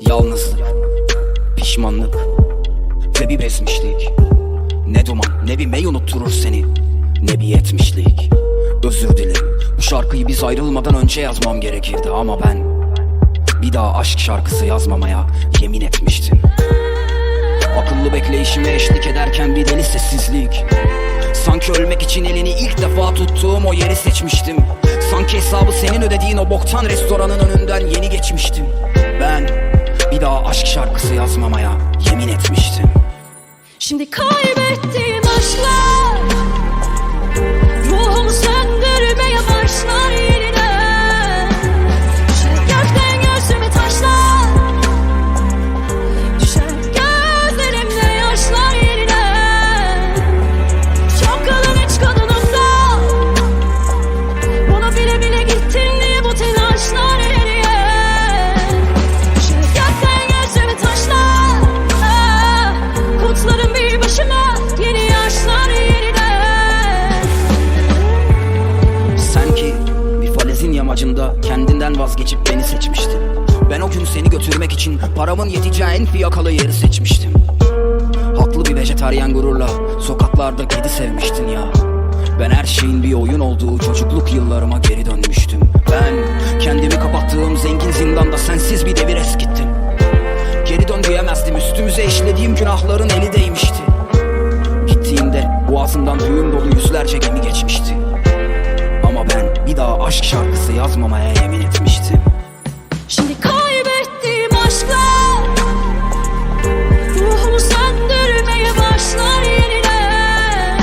Yalnızlık, pişmanlık ve bir bezmişlik Ne duman ne bir mey unutturur seni ne bir yetmişlik. Özür dilerim bu şarkıyı biz ayrılmadan önce yazmam gerekirdi ama ben Bir daha aşk şarkısı yazmamaya yemin etmiştim. Akıllı bekleyişime eşlik ederken bir deli sessizlik. Sanki ölmek için elini ilk defa tuttuğum o yeri seçmiştim. Sanki hesabı senin ödediğin o boktan restoranın önünden yeni geçmiştim. Ben bir daha aşk şarkısı yazmamaya yemin etmiştim. Şimdi kaybettiğim vazgeçip beni seçmiştin Ben o gün seni götürmek için paramın yeteceği en fiyakalı yeri seçmiştim. Haklı bir vejetaryen gururla sokaklarda kedi sevmiştin ya. Ben her şeyin bir oyun olduğu çocukluk yıllarıma geri dönmüştüm. Ben kendimi kapattığım zengin zindanda sensiz bir devir eskittim. Geri dön diyemezdim üstümüze işlediğim günahların eli değmişti. Gittiğimde boğazından düğüm dolu yüzlerce gemi geçmişti Aşk şarkısı yazmamaya yemin etmiştim. Şimdi kaybettiğim aşklar Ruhumu söndürmeye başlar yeniden.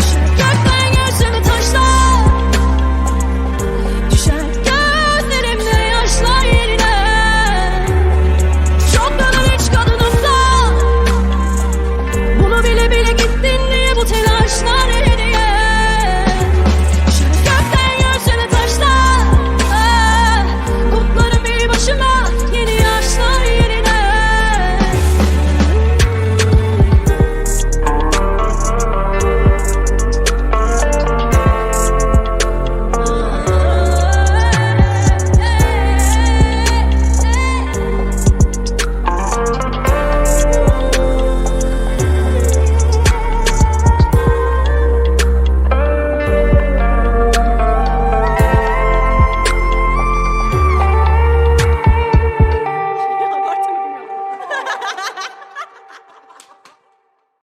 Şirketten gözümü taşlar Düşer gözlerimde yaşlar yeniden. Çok kadın hiç kadınımda Bunu bile bile